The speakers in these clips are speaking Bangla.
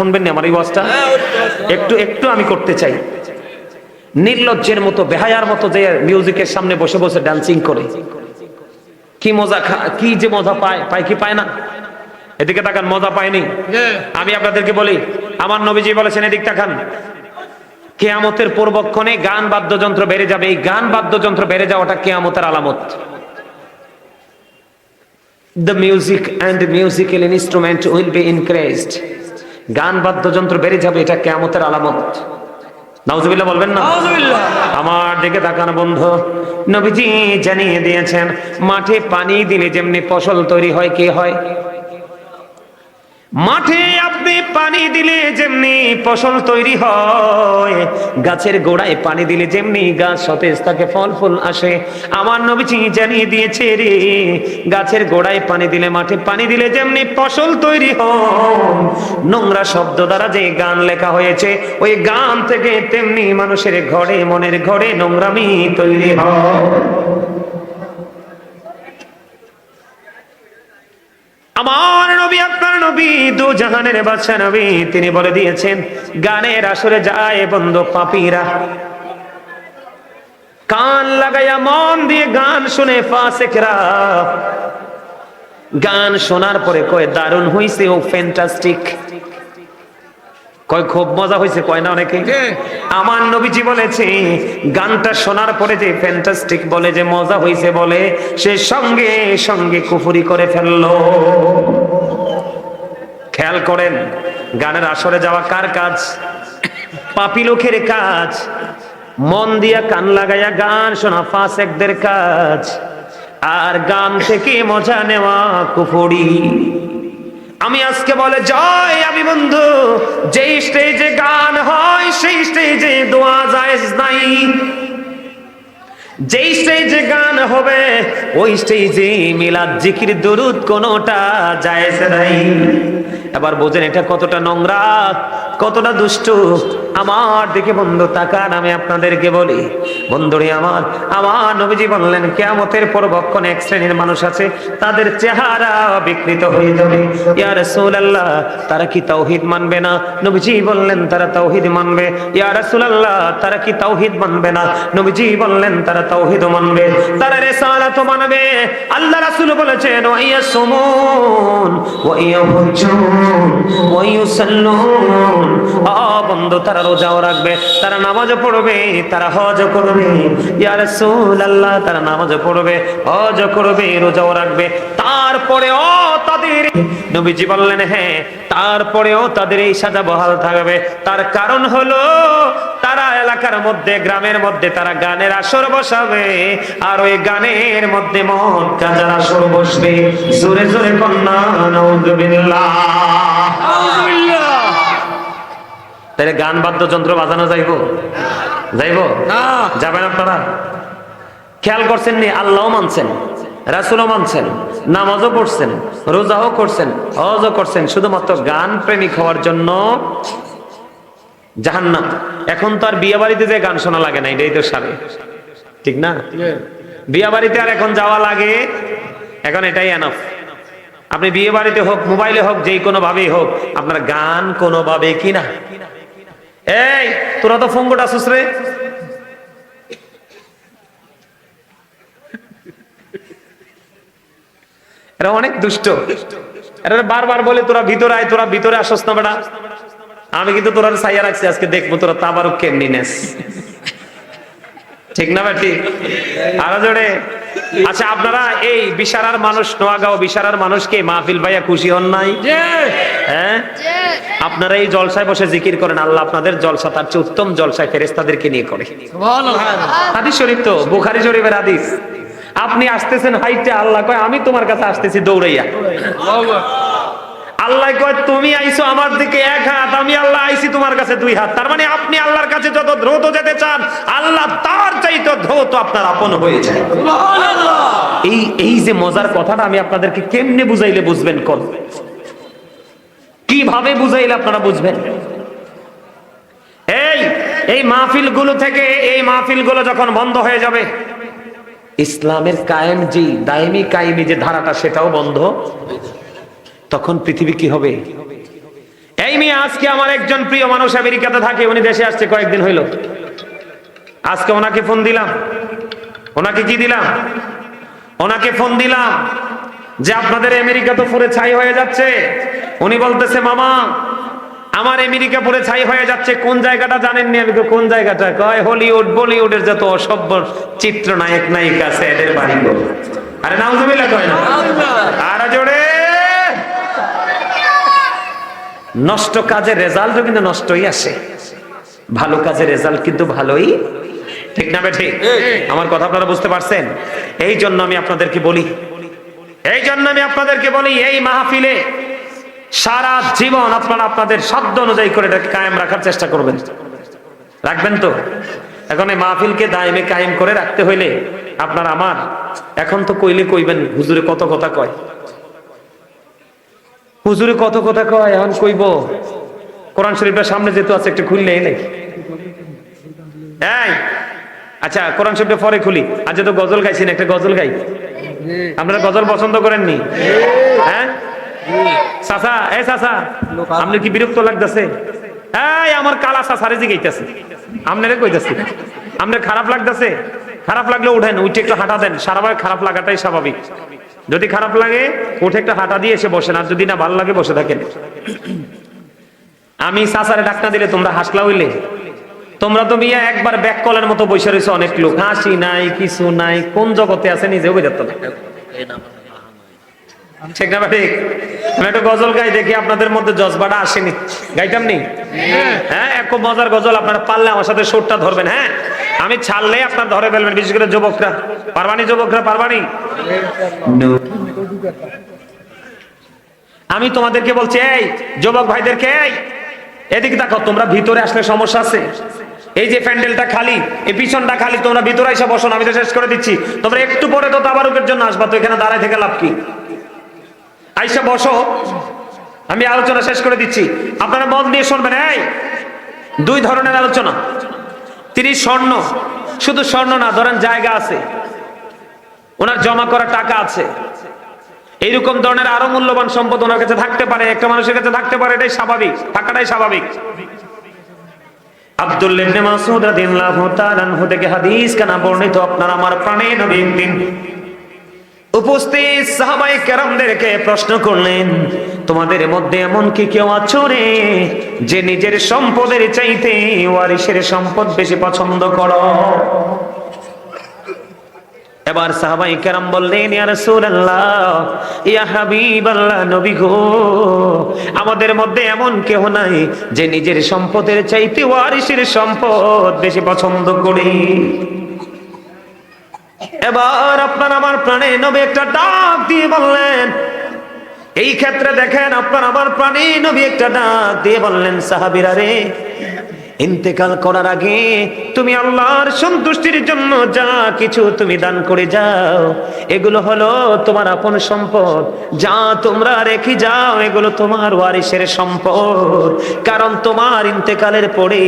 শুনবেন না আমার এই ওয়াজটা? একটু একটু আমি করতে চাই। নির্লজ্জের মতো বেহায়ার মতো যে মিউজিকের সামনে বসে বসে ডান্সিং করে। কি মজা কি যে মজা পায় পায় কি পায় না? এদিকে তাকান মজা পায়নি? আমি আপনাদেরকে বলি আমার নবীজি বলেছেন এদিক তাকান। কেয়ামতের পূর্বক্ষণে গান বাদ্যযন্ত্র বেড়ে যাবে। এই গান বাদ্যযন্ত্র বেড়ে যাওয়াটা কেয়ামতের আলামত। The music and musical instrument will be increased. গান বাদ্যযন্ত্র বেড়ে যাবে এটা কেমতের আলামত। নাউজুবিল্লাহ বলবেন না? আমার দিকে তাকানো বন্ধু নবীজি জানিয়ে দিয়েছেন মাঠে পানি দিলে যেমনি ফসল তৈরি হয় কে হয়? মাঠে আপনি পানি দিলে যেমনি ফসল তৈরি হয়, গাছের গোড়ায় পানি দিলে যেমনি গাছ সতেজ থাকে ফল ফুল আসে। আমার নবীজি জানিয়ে দিয়েছে রে, গাছের গোড়ায় পানি দিলে, মাঠে পানি দিলে যেমনি ফসল তৈরি হয়। নোংরা শব্দ দ্বারা যে গান লেখা হয়েছে, ওই গান থেকে তেমনি মানুষের ঘরে, মনের ঘরে নোংরামি তৈরি হয়। আমার নবী, আপনার নবী, দু জাহানের বাচ্চা নবী, তিনি বলে দিয়েছেন, গানের আসরে যায় বন্ধ পাপিরা। কান লাগাইয়া মন দিয়ে গান শুনে ফাসেকরা। গান শোনার পরে কয়, দারুণ হইছে ও ফ্যান্টাস্টিক কয় খুব মজা হয়েছে কয় না অনেকে? আমার নবীজি বলেছে গানটা শোনার পরে যে ফ্যান্টাস্টিক বলে যে মজা হয়েছে বলে সে সঙ্গে সঙ্গে কুফুরি করে ফেলল। খেয়াল করেন গানের আসরে যাওয়া কার কাজ? পাপি লোকের কাজ। মন দিয়া কান লাগাইয়া গান শোনা ফাসেকদের কাজ। আর গান থেকে মজা নেওয়া কুফুরি। আমি আজকে বলে জয় আমি বন্ধু, যেই স্টেজে গান হয়, সেই স্টেজে দোয়া যায় নাই। যেই স্টেজে গান হবে, ওই স্টেজে মিলাদ জিকির, দরুদ কোনোটা জায়েজ নাই। এবার বোঝেন এটা কতটা নোংরা। কতটা দুষ্ট? আমার দিকে বন্ধু তাকান, আমি আপনাদেরকে বলি। বন্ধুরে আমার আমার নবীজি বললেন, কেয়ামতের পরবক্ষণ এক শ্রেণির মানুষ আছে, তাদের চেহারা বিকৃত হয়ে যাবে। ইয়া রাসূলুল্লাহ, তারা কি তাওহীদ মানবে না? নবীজি বললেন, তারা তাওহীদ মানবে। ইয়া রাসূলুল্লাহ, তারা কি তাওহীদ মানবে না? নবীজি বললেন, তারা তাওহীদ মানবে। তারা রিসালাত মানবে। আল্লাহ রাসূল বলেছেন, ওয়া ইয়াসুমুন, ওয়া বন্ধু, তারা রোজাও রাখবে, তারা নামাজও পড়বে, তারা হজও করবে। ইয়া রাসূলুল্লাহ, তারা নামাজও পড়বে, হজও করবে, রোজাও রাখবে। তারপরেও তাদের নবীজি বললেন হ্যাঁ তারপরেও তাদের এই সাজা বহাল থাকবে। তার কারণ হলো, তারা এলাকার মধ্যে, গ্রামের মধ্যে তারা গানের আসর বসাবে, আর ওই গানের মধ্যে মদ গাজার আসর বসবে। জোরে জোরে কন্যা নাউজুবিল্লাহ। তাহলে গান বাদ্যযন্ত্র বাজানো যাইব? যাইব? যাবেন আপনারা? খেয়াল করছেন নি? আল্লাহ মানছেন রাসুলও মানছেন নামাজও পড়ছেন রোজাও করছেন হজও করছেন শুধুমাত্র গান প্রেমিক হওয়ার জন্য জাহান্নাম। এখন তো আর বিয়ে বাড়িতে যে গান শোনা লাগে না এটাই তো সারে ঠিক না? বিয়ে বাড়িতে আর এখন যাওয়া লাগে এখন এটাই এনাফ আপনি বিয়ে বাড়িতে হোক মোবাইলে হোক যেই কোনো ভাবেই হোক আপনার গান কোনো ভাবে কি না? এই, তোরা তো ফোঙ্গটা আসুস রে। এরা অনেক দুষ্ট। এরা বারবার বলে, তোরা ভিতরে আয়, তোরা ভিতরে আসস না বেটা। আমি কিন্তু তোরা সাইয়া রাখছি, আজকে দেখব তোরা তাবারও কেমনি নেস। ঠিক না ঠিক আরও জোরে। আচ্ছা আপনারা এই বিশারার মানুষ নোয়াগাঁও বিশারার মানুষকে মাহফিল ভাইয়া খুশি হন নাই? হ্যাঁ? আপনারা এই জলসায় বসে জিকির করেন আল্লাহ আপনাদের জলসা তার চেয়ে উত্তম জলসায় ফেরেস্তাদেরকে নিয়ে করে। হাদিস শরীফ তো বুখারি শরীফের হাদিস। আপনি আসতেছেন হাইটে আল্লাহ কয় আমি তোমার কাছে আসতেছি দৌড়াইয়া। আল্লাহ কয় তুমি আইছো আমার দিকে এক হাত আমি আল্লাহ আইছি তোমার কাছে দুই হাত। তার মানে আপনি আল্লাহর কাছে যত দ্রুত যেতে চান আল্লাহ তার চাইতে দ্রুত আপনার আপন হয়ে যায়। এই এই যে মজার কথাটা আমি আপনাদেরকে কেমনে বুঝাইলে বুঝবেন কোন? কীভাবে বুঝাইলে আপনারা বুঝবেন? এই এই মাহফিলগুলো থেকে এই মাহফিলগুলো যখন বন্ধ হয়ে যাবে ইসলামের কায়েম যে দায়মি কায়েমি যে ধারাটা সেটাও বন্ধ। তখন পৃথিবী কি হবে? এই মেয়ে আজকে আমার একজন প্রিয় মানুষ আমেরিকাতে থাকে উনি দেশে আসছে কয়েকদিন হইল। আজকে ওনাকে ফোন দিলাম। ওনাকে কি দিলাম? ওনাকে ফোন দিলাম যে আপনাদের আমেরিকা তো পুরে ছাই হয়ে যাচ্ছে। উনি বলতেছে মামা আমার আমেরিকা পুরে ছাই হয়ে যাচ্ছে কোন জায়গাটা জানেননি? আমি তো কোন জায়গাটা? কয় হলিউড বলিউডের যত অসভ্য চিত্রনায়ক নায়িকা আছে এদের বাড়ি। আরে নাউজুবিল্লাহ কয় না? আর জোরে। নষ্ট কাজের রেজাল্টও কিন্তু নষ্টই আসে। ভালো কাজের রেজাল্ট কিন্তু ভালোই। ঠিক না বে ঠিক। আমার কথা আপনারা বুঝতে পারছেন? এই জন্য আমি আপনাদেরকে বলি এই জন্য আমি আপনাদেরকে বলি এই মাহফিলে সারা জীবন আপনারা আপনাদের সাধ্য অনুযায়ী করে এটাকে কায়েম রাখার চেষ্টা করবেন। রাখবেন তো? এখন এই মাহফিলকে দায়মে কায়েম করে রাখতে হইলে আপনার আমার এখন তো কইলে কইবেন হুজুরে কত কথা কয়। হুজুরে কত কথা কয়, এখন কইব। কোরআন শরীফের সামনে যেহেতু আছে, একটু খুললে এলে এই আচ্ছা কোরআন শরীফটা পরে খুলি। আজ তো গজল গাইছেন একটা গজল গাই। আপনারা গজল পছন্দ করেননি? হ্যাঁ? চাচা এ চাচা, আপনি কি বিরক্ত লাগতেছে? এই, আমার কালা চাচারে জি গাইতেছে। আপনারে কইতেছে, আপনার খারাপ লাগতেছে? খারাপ লাগলে উঠেন, উঠে একটু হাঁটা দেন। সারাবার খারাপ লাগাটাই স্বাভাবিক। যদি খারাপ লাগে উঠে একটা হাঁটা দিয়ে এসে বসেন আর যদি না ভালো লাগে বসে থাকেন। আমি চাচারে ডাক্তার দিলে তোমরা হাসলা হইলে। তোমরা তো মিয়া একবার ব্যাক কলের মতো বসে রয়েছে অনেক লোক। হাসি নাই কিছু নাই কোন জগতে আছে নিজেও বুঝতে না ঠিক না ঠিক আমি একটা গজল গাই দেখি আপনাদের মধ্যে জজবাটা আসেনি। গাইতাম নি? হ্যাঁ। এক খুব মজার গজল আপনারা পারলে আমার সাথে সুরটা ধরবেন হ্যাঁ? আমি ছাড়লে আপনার ধরে ফেলবেন বিশেষ করে যুবকরা। পারবানি যুবকরা পারবানি? আমি তোমাদেরকে বলছি এই যুবক ভাইদেরকে এই এদিকে দেখো তোমরা ভিতরে আসলে সমস্যা আছে। এই যে প্যান্ডেলটা খালি এই পিছনটা খালি তোমরা ভিতরে এসে বসো আমি তো শেষ করে দিচ্ছি। তোমরা একটু পরে তো তাবারুকের জন্য আসবা তো এখানে দাঁড়ায় থেকে লাভ কি? আইসা বসো। আমি আলোচনা শেষ করে দিচ্ছি। আপনারা মন দিয়ে শুনবেন এই দুই ধরনের আলোচনা। তিনি স্বর্ণ, শুধু স্বর্ণ না, ধরেন জায়গা আছে, ওনার জমা করা টাকা আছে। এইরকম ধরনের আরও মূল্যবান সম্পদ ওনার কাছে থাকতে পারে, একটা মানুষের কাছে থাকতে পারে, এটাই স্বাভাবিক, থাকাটাই স্বাভাবিক। উপস্থিত সাহাবাই কেরামদেরকে প্রশ্ন করলেন তোমাদের মধ্যে এমন কি কেউ আছো রে যে নিজের সম্পদের চাইতে ওয়ারিসের সম্পদ বেশি পছন্দ করো? এবার সাহাবাই কেরাম বললেন, ইয়া রাসূলুল্লাহ, ইয়া হাবিবাল্লাহ, নবী গো, আমাদের মধ্যে এমন কেউ নাই যে নিজের সম্পদের চাইতে ওয়ারিসের সম্পদ বেশি পছন্দ করি? এবার আপনার আমার প্রাণে নবী একটা ডাক দিয়ে বললেন এই ক্ষেত্রে দেখেন আপনার আমার প্রাণী নবী একটা ডাক দিয়ে বললেন সাহাবিরা রে ইন্তেকাল করার আগে তুমি আল্লাহর সন্তুষ্টির জন্য যা কিছু তুমি দান করে যাও, এগুলো হলো তোমার আপন সম্পদ। যা তোমরা রেখে যাও, এগুলো তোমার ওয়ারিসের সম্পদ। কারণ তোমার ইন্তেকালের পরে,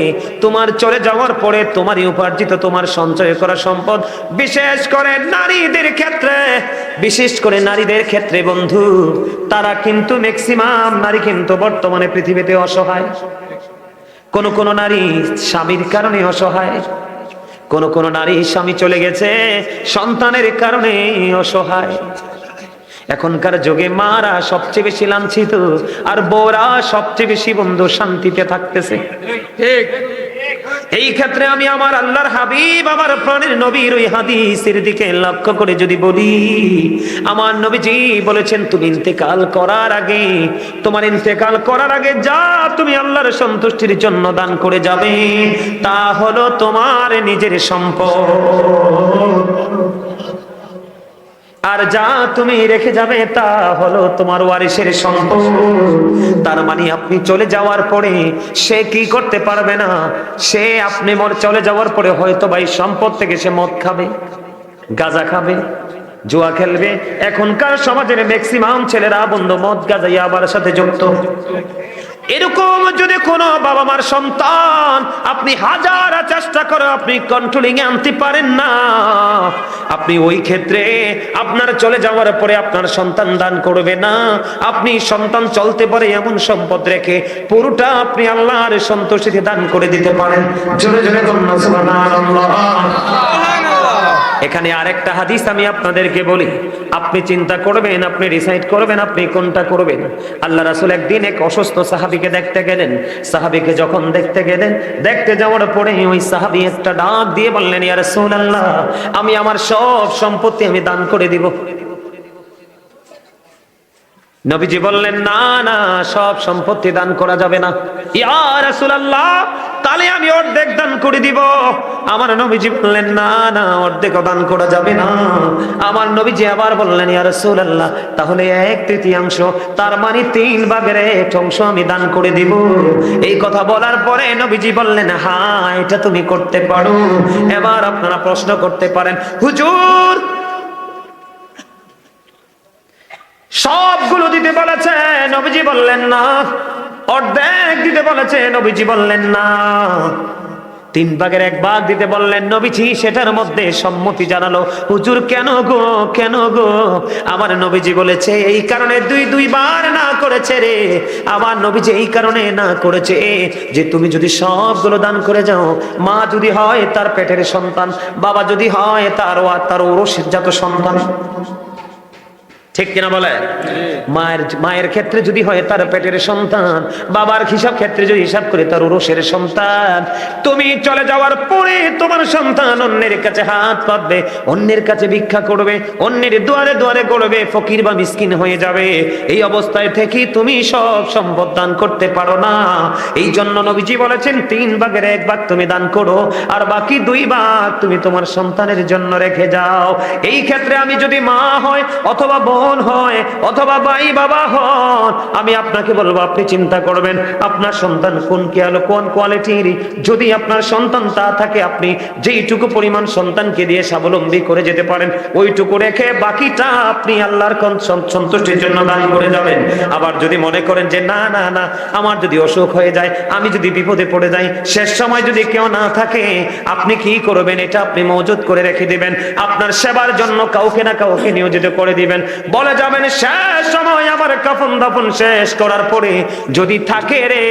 তোমার চলে যাওয়ার পরে তোমারই উপার্জিত তোমার সঞ্চয় করা সম্পদ। বিশেষ করে নারীদের ক্ষেত্রে, বিশেষ করে নারীদের ক্ষেত্রে বন্ধু, তারা কিন্তু ম্যাক্সিমাম নারী কিন্তু বর্তমানে পৃথিবীতে অসহায়। কোন কোন নারী স্বামীর কারণে অসহায়, কোন কোন নারী স্বামী চলে গেছে সন্তানের কারণে অসহায়। এখনকার যুগে মারা সবচেয়ে বেশি লাঞ্ছিত আর বোরা সবচেয়ে বেশি বন্ধু শান্তিতে থাকতেছে। ঠিক। এই ক্ষেত্রে আমি আমার আল্লাহর হাবিব, আমার প্রাণের নবীর ওই হাদিসের দিকে লক্ষ্য করে যদি বলি, আমার নবীজি বলেছেন, তুমি ইন্তেকাল করার আগে, তোমার ইন্তেকাল করার আগে যা তুমি আল্লাহর সন্তুষ্টির জন্য দান করে যাবে, তা হলো তোমার নিজের সম্পদ। আর যা তুমি রেখে যাবে তা হলো তোমার ওয়ারিসের সম্পদ। তার মানে আপনি চলে যাওয়ার পরে সে কি করতে পারবে না? সে আপনি মর চলে যাওয়ার পরে হয়তো ভাই সম্পদ থেকে সে মদ খাবে, গাঁজা খাবে, জুয়া খেলবে। এখনকার সমাজের ম্যাক্সিমাম ছেলেরা বন্ধু মদ, গাঁজা আবার সাথে যুক্ত। এরকম যদি কোনো বাবা মার সন্তান আপনি হাজার চেষ্টা করে আপনি কন্ট্রোলিং এ আনতে পারেন না, আপনি ওই ক্ষেত্রে আপনার চলে যাওয়ার পরে আপনার সন্তান দান করবে না। আপনি সন্তান চলতে পারে এমন সম্পদ রেখে পুরোটা আপনি আল্লাহর সন্তুষ্টিতে দান করে দিতে পারেন। জোরে জোরে সুবহানাল্লাহ। এখানে আরেকটা হাদিস আমি আপনাদেরকে বলি। আপনি চিন্তা করবেন, আপনি ডিসাইড করবেন আপনি কোনটা করবেন। আল্লাহ রাসুল একদিন এক অসুস্থ সাহাবিকে দেখতে গেলেন। সাহাবিকে যখন দেখতে গেলেন, দেখতে যাওয়ার পরে ওই সাহাবি একটা ডাক দিয়ে বললেন, ইয়া রাসূলুল্লাহ, আমি আমার সব সম্পত্তি আমি দান করে দিব। নবীজি বললেন, না না, সব সম্পত্তি দান করা যাবে না। ইয়া রাসূলুল্লাহ তাহলে আমি অর্ধেক দান করে দিব। আমার নবীজি বললেন, না না অর্ধেক দান করা যাবে না। আমার নবীজি আবার বললেন, ইয়া রাসূলুল্লাহ, তাহলে এক তৃতীয়াংশ, তার মানে তিন ভাগের এক অংশ আমি দান করে দিব। এই কথা বলার পরে নবীজি বললেন হ্যাঁ এটা তুমি করতে পারো। এবার আপনারা প্রশ্ন করতে পারেন, হুজুর, সবগুলো দিতে বলেছে? নবীজি বললেন, না অর্ধেক দিতে বলেছে, নবীজি বললেন, না। তিন ভাগের এক ভাগ দিতে বললেন, নবীজি, সেটার মধ্যে সম্মতি জানালো। হুজুর, কেন গো কেন গো? আমার নবীজি বলেছে, এই কারণে দুই দুইবার না করেছে রে। আমার নবীজি এই কারণে না করেছে যে, তুমি যদি সবগুলো দান করে যাও, মা যদি হয় তার পেটের সন্তান, বাবা যদি হয় তার তার ওরসের জাত সন্তান। ঠিক কিনা বলে? মায়ের মায়ের ক্ষেত্রে যদি হয় তার পেটের সন্তান, বাবার হিসাব ক্ষেত্রে যদি হিসাব করে তার উরসের সন্তান। তুমি চলে যাওয়ার পরে তোমার সন্তান অন্যের কাছে হাত পাতবে অন্যের কাছে ভিক্ষা করবে, অন্যের দুয়ারে দুয়ারে করবে ফকির বা মিসকিন হয়ে যাবে। এই অবস্থায় থেকে তুমি সব সম্পদ দান করতে পারো না। এই জন্য নবীজি বলেছেন, তিন ভাগের এক ভাগ তুমি দান করো, আর বাকি দুই ভাগ তুমি তোমার সন্তানের জন্য রেখে যাও। এই ক্ষেত্রে আমি যদি মা হয় অথবা হয়, অথবা ভাই বাবা হন, আমি আপনাকে বলব, আপনি চিন্তা করবেন, আপনার সন্তান কোন কি আলো কোন কোয়ালিটির? যদি আপনার সন্তান তা থাকে, আপনি যেইটুকু পরিমাণ সন্তানকে দিয়ে স্বাবলম্বী করে যেতে পারেন, ওইটুকু রেখে বাকিটা আপনি আল্লাহর সন্তুষ্টির জন্য দান করে যাবেন। আবার যদি মনে করেন যে, না না না, আমার যদি অসুখ হয়ে যায়, আমি যদি বিপদে পড়ে যাই, শেষ সময় যদি কেউ না থাকে, আপনি কি করবেন? এটা আপনি মজুত করে রেখে দিবেন। আপনার সেবার জন্য কাউকে না কাউকে নিয়োজিত করে দিবেন। বলে যাবেন, শেষ সময় আমার কাফন দাফন শেষ করার পরে যদি থাকে রে,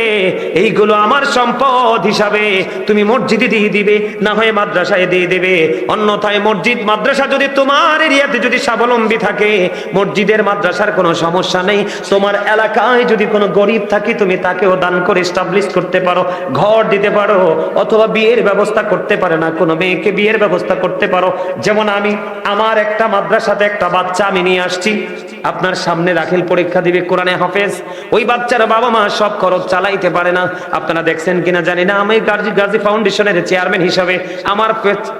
এইগুলো আমার সম্পদ হিসাবে তুমি মসজিদে দিয়ে দিবে, না হয় মাদ্রাসায় দিয়ে দেবে। অন্যথায় মসজিদ, মাদ্রাসা যদি তোমার এরিয়াতে যদি স্বাবলম্বী থাকে, মসজিদের মাদ্রাসার কোনো সমস্যা নেই। তোমার এলাকায় যদি কোনো গরিব থাকে, তুমি তাকেও দান করে এস্টাবলিশ করতে পারো, ঘর দিতে পারো, অথবা বিয়ের ব্যবস্থা করতে পারে না, কোনো মেয়েকে বিয়ের ব্যবস্থা করতে পারো। যেমন আমি, আমার একটা মাদ্রাসাতে একটা বাচ্চা আমি নিয়ে আসছি Jersey. আপনার সামনে দাখিল পরীক্ষা দিবে কোরআনে হাফেজ। ওই বাচ্চার বাবা মা সব খরচ চালাইতে পারে না। আপনারা দেখছেন কিনা জানি না, আমি গাজী গাজী ফাউন্ডেশনের চেয়ারম্যান হিসাবে আমার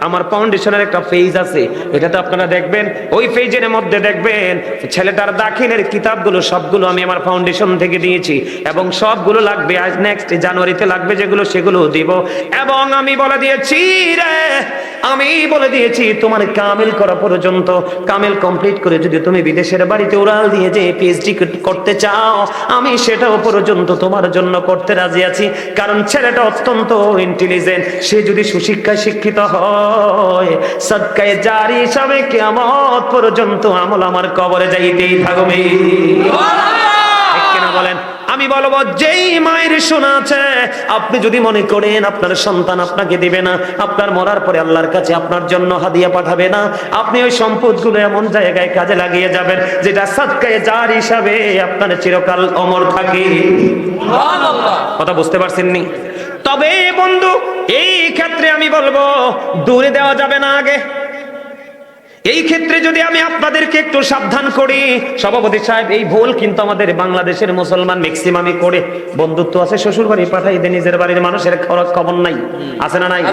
আমার ফাউন্ডেশনের একটা পেজ আছে। এটাতে আপনারা দেখবেন। ওই পেজের মধ্যে দেখবেন ছেলেটার দাখিলের কিতাবগুলো, সবগুলো আমি আমার ফাউন্ডেশন থেকে দিয়েছি এবং সবগুলো লাগবে আজ নেক্সট জানুয়ারিতে লাগবে যেগুলো সেগুলো দিব। এবং আমি বলে দিয়েছি, রে, আমি বলে দিয়েছি তোমার কামিল করা পর্যন্ত, কামিল কমপ্লিট করে যদি তুমি বিদেশের বাড়িতে উড়াল দিয়ে যে পিএইচডি করতে চাও, আমি সেটাও পর্যন্ত তোমার জন্য করতে রাজি আছি। কারণ ছেলেটা অত্যন্ত ইন্টেলিজেন্ট সে যদি সুশিক্ষায় শিক্ষিত হয়, সদকায় জারি হিসাবে কেমত পর্যন্ত আমল আমার কবরে যাইতেই থাকবে। কিনা বলেন? আমি বলব যেই মায়ের শোনা আছে আপনি যদি মনে করেন আপনার সন্তান আপনাকে দিবে না আপনার মরার পরে আল্লাহর কাছে আপনার জন্য হাদিয়া পাঠাবে না আপনি ওই সম্পদগুলো এমন জায়গায় কাজে লাগিয়ে যাবেন যেটা সৎকায় যার হিসাবে আপনার চিরকাল অমর থাকে। কথা বুঝতে পারছেন নি তবে বন্ধু এই ক্ষেত্রে আমি বলব দূরে দেওয়া যাবে না আগে। এই ক্ষেত্রে যদি আমি আপনাদেরকে একটু সাবধান করি সভাপতি সাহেব এই ভুল কিন্তু আমাদের বাংলাদেশের মুসলমান ম্যাক্সিমামই করে। বন্ধুত্ব আছে শ্বশুর বাড়ি পাঠাই দেয় নিজের বাড়ির মানুষের খরচ খবর নাই। আছে না নাই?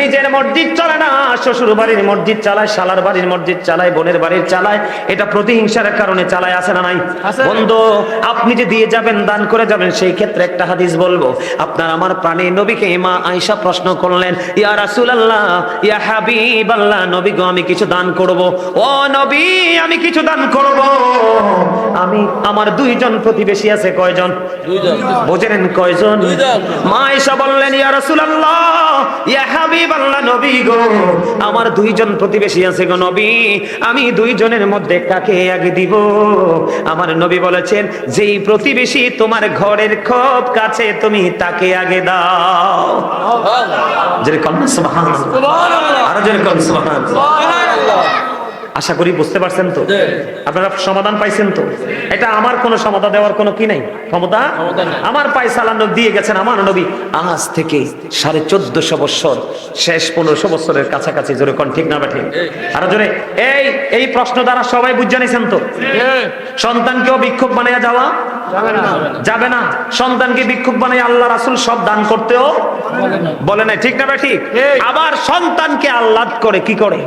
নিজের মসজিদ চলে না শ্বশুর বাড়ির মসজিদ চালায় শালার বাড়ির মসজিদ চালায় বোনের বাড়ির চালায়। এটা প্রতিহিংসার কারণে চালায় আছে না নাই? বন্ধু আপনি যে দিয়ে যাবেন দান করে যাবেন সেই ক্ষেত্রে একটা হাদিস বলব। আপনার আমার প্রাণী নবীকে মা আয়েশা প্রশ্ন করলেন ইয়া রাসূলুল্লাহ ইয়া হাবিবাল্লাহ নবী গো আমি কিছু দান করব করব। ও নবী আমি কিছু দান করব। আমার দুইজন প্রতিবেশী আছে কয়জন? বোঝেন কয়জন। মা এসা বললেন ইয়া রাসূলুল্লাহ ইয়া হাবিবাল্লাহ নবী গো আমার দুইজন প্রতিবেশী আছে গো নবী আমি দুইজনের মধ্যে কাকে আগে দিব? আমার নবী বলেছেন যেই প্রতিবেশী তোমার ঘরের খুব কাছে তুমি তাকে আগে দাও। কন্যা সুবহানাল্লাহ। আরও জোরে কন্যা সুবহানাল্লাহ। আশা করি বুঝতে পারছেন তো? আপনারা সমাধান পাইছেন তো? এটা আমার কোনো সমাধান দেওয়ার কোনো কি নাই? ক্ষমতা? আমার নবী দিয়ে গেছেন আমার নবী। আজ থেকে সাড়ে চোদ্দশো বছর শেষ পনেরোশো বছরের কাছাকাছি জোরে কোন ঠিক না ঠিক আরও জোরে এই এই প্রশ্ন দ্বারা সবাই বুঝে নিছেন তো? সন্তানকেও বিক্ষোভ বানিয়ে যাওয়া? যাবে না। সন্তানকে বিক্ষোভ বানিয়ে আল্লাহ রাসুল সব দান করতেও বলে নাই ঠিক না ঠিক আবার সন্তানকে আহ্লাদ করে কি করে?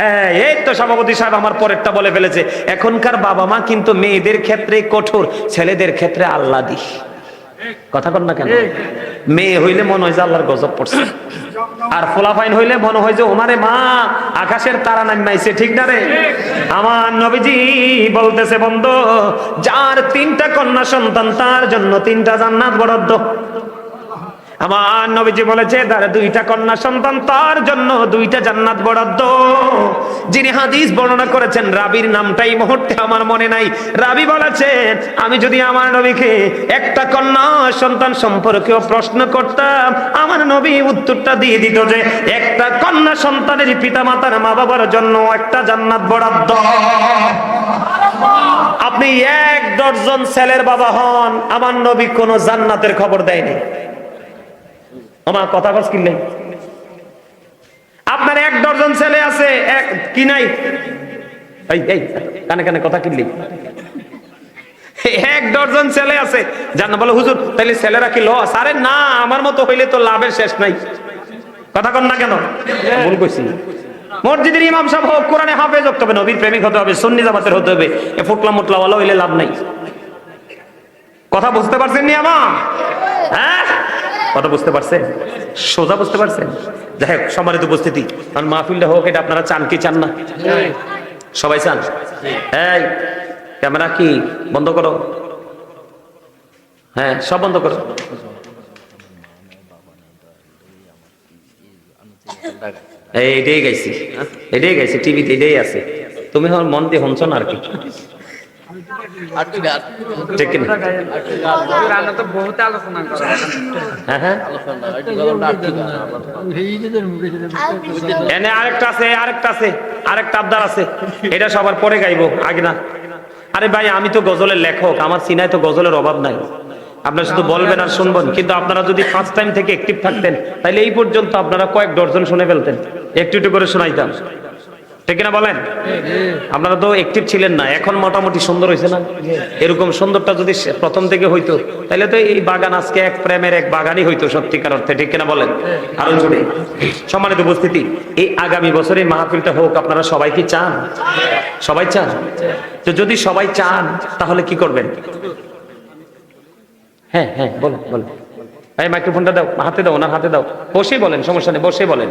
হ্যাঁ, এই তো সভাপতি সাহেব আমার পরেরটা বলে ফেলেছে। এখনকার বাবা মা কিন্তু মেয়েদের ক্ষেত্রে কঠোর ছেলেদের ক্ষেত্রে আল্লাদি। কথা কর না কেন? মেয়ে হইলে মনে হয় যে আল্লাহর গজব পড়ছে। আর ফোলাফাইন হইলে মনে হয় যে ওমারে মা আকাশের তারা নামাইছে ঠিক না রে? আমার নবীজি বলতেছে বন্ধ যার তিনটা কন্যা সন্তান তার জন্য তিনটা জান্নাত বরাদ্দ। আমার নবীজি বলেছে, তার দুইটা কন্যা সন্তান, তার জন্য দুইটা জান্নাত বরাদ্দ। যিনি হাদিস বর্ণনা করেছেন, রাবির নামটাই মুহূর্তে আমার মনে নাই। রাবি বলেছেন আমি যদি আমার নবীকে একটা কন্যা সন্তান সম্পর্কেও প্রশ্ন করতাম, আমার নবী উত্তরটা দিয়ে দিত যে, একটা কন্যা সন্তানের পিতা মাতার মা বাবার জন্য একটা জান্নাত বরাদ্দ। আপনি এক দশজন ছেলের বাবা হন, আমার নবী কোনো জান্নাতের খবর দেয়নি। আমার কথা কস কিনলেন আপনার এক ডজন ছেলে আছে, এক কি নাই? এই এই, কানে কানে কথা কিনলি এক ডজন ছেলে আছে, জান বলে হুজুর তাহলে ছেলেরা কি লস আরে না, আমার মতো হইলে তো লাভের শেষ নাই। কথা কন না কেন? ভুল কইছি। মসজিদের ইমাম সাহেব হোক, কোরআনে হাফেজ হতে হবে নবীর প্রেমিক হতে হবে, সুন্নি জামাতের হতে হবে। এ ফুটলা মুটলা ওয়ালা হইলে লাভ নাই। কথা বুঝতে পারছেন নি আমা হ্যাঁ কথা বুঝতে পারছেন সোজা বুঝতে পারছেন যাই হোক, সম্মানিত উপস্থিতি। কারণ মাহফিলটা হোক, এটা আপনারা চান কি চান না? সবাই চান? ক্যামেরা কি বন্ধ করো? হ্যাঁ সব বন্ধ করো। এই, এটাই গাইছি। এটাই গাইছি, টিভিতে এটাই আছে। তুমি হল মন দিয়ে হনছ না আর কি? ঠিক হ্যাঁ হ্যাঁ আলোচনা আটটি গাছ আটটি গাছ এনে আরেকটা আছে আরেকটা আছে আরেকটা আবদার আছে। এটা সবার পরে গাইবো আগে না। আরে ভাই আমি তো গজলের লেখক আমার সিনায় তো গজলের অভাব নাই। আপনারা শুধু বলবেন আর শুনবেন কিন্তু আপনারা যদি ফার্স্ট টাইম থেকে অ্যাক্টিভ থাকতেন তাহলে এই পর্যন্ত আপনারা কয়েক ডজন শুনে ফেলতেন। একটু একটু করে শোনাইতাম। ঠিক কিনা বলেন? আপনারা তো অ্যাক্টিভ ছিলেন না, এখন মোটামুটি সুন্দর হয়েছে না? এরকম সুন্দরটা যদি প্রথম থেকে হইতো তাহলে তো এই বাগান আজকে এক প্রেমের এক বাগানই হইতো সত্যিকার অর্থে, ঠিক কিনা বলেন? আরও জোরে। সম্মানিত উপস্থিতি, এই আগামী বছরে মাহফিলটা হোক, আপনারা সবাই কি চান? সবাই চান? তো যদি সবাই চান, তাহলে কি করবেন? হ্যাঁ হ্যাঁ বলো বলো এই মাইক্রোফোনটা দাও, হাতে দাও, ওনার হাতে দাও। বসেই বলেন, সমস্যা নেই, বসেই বলেন।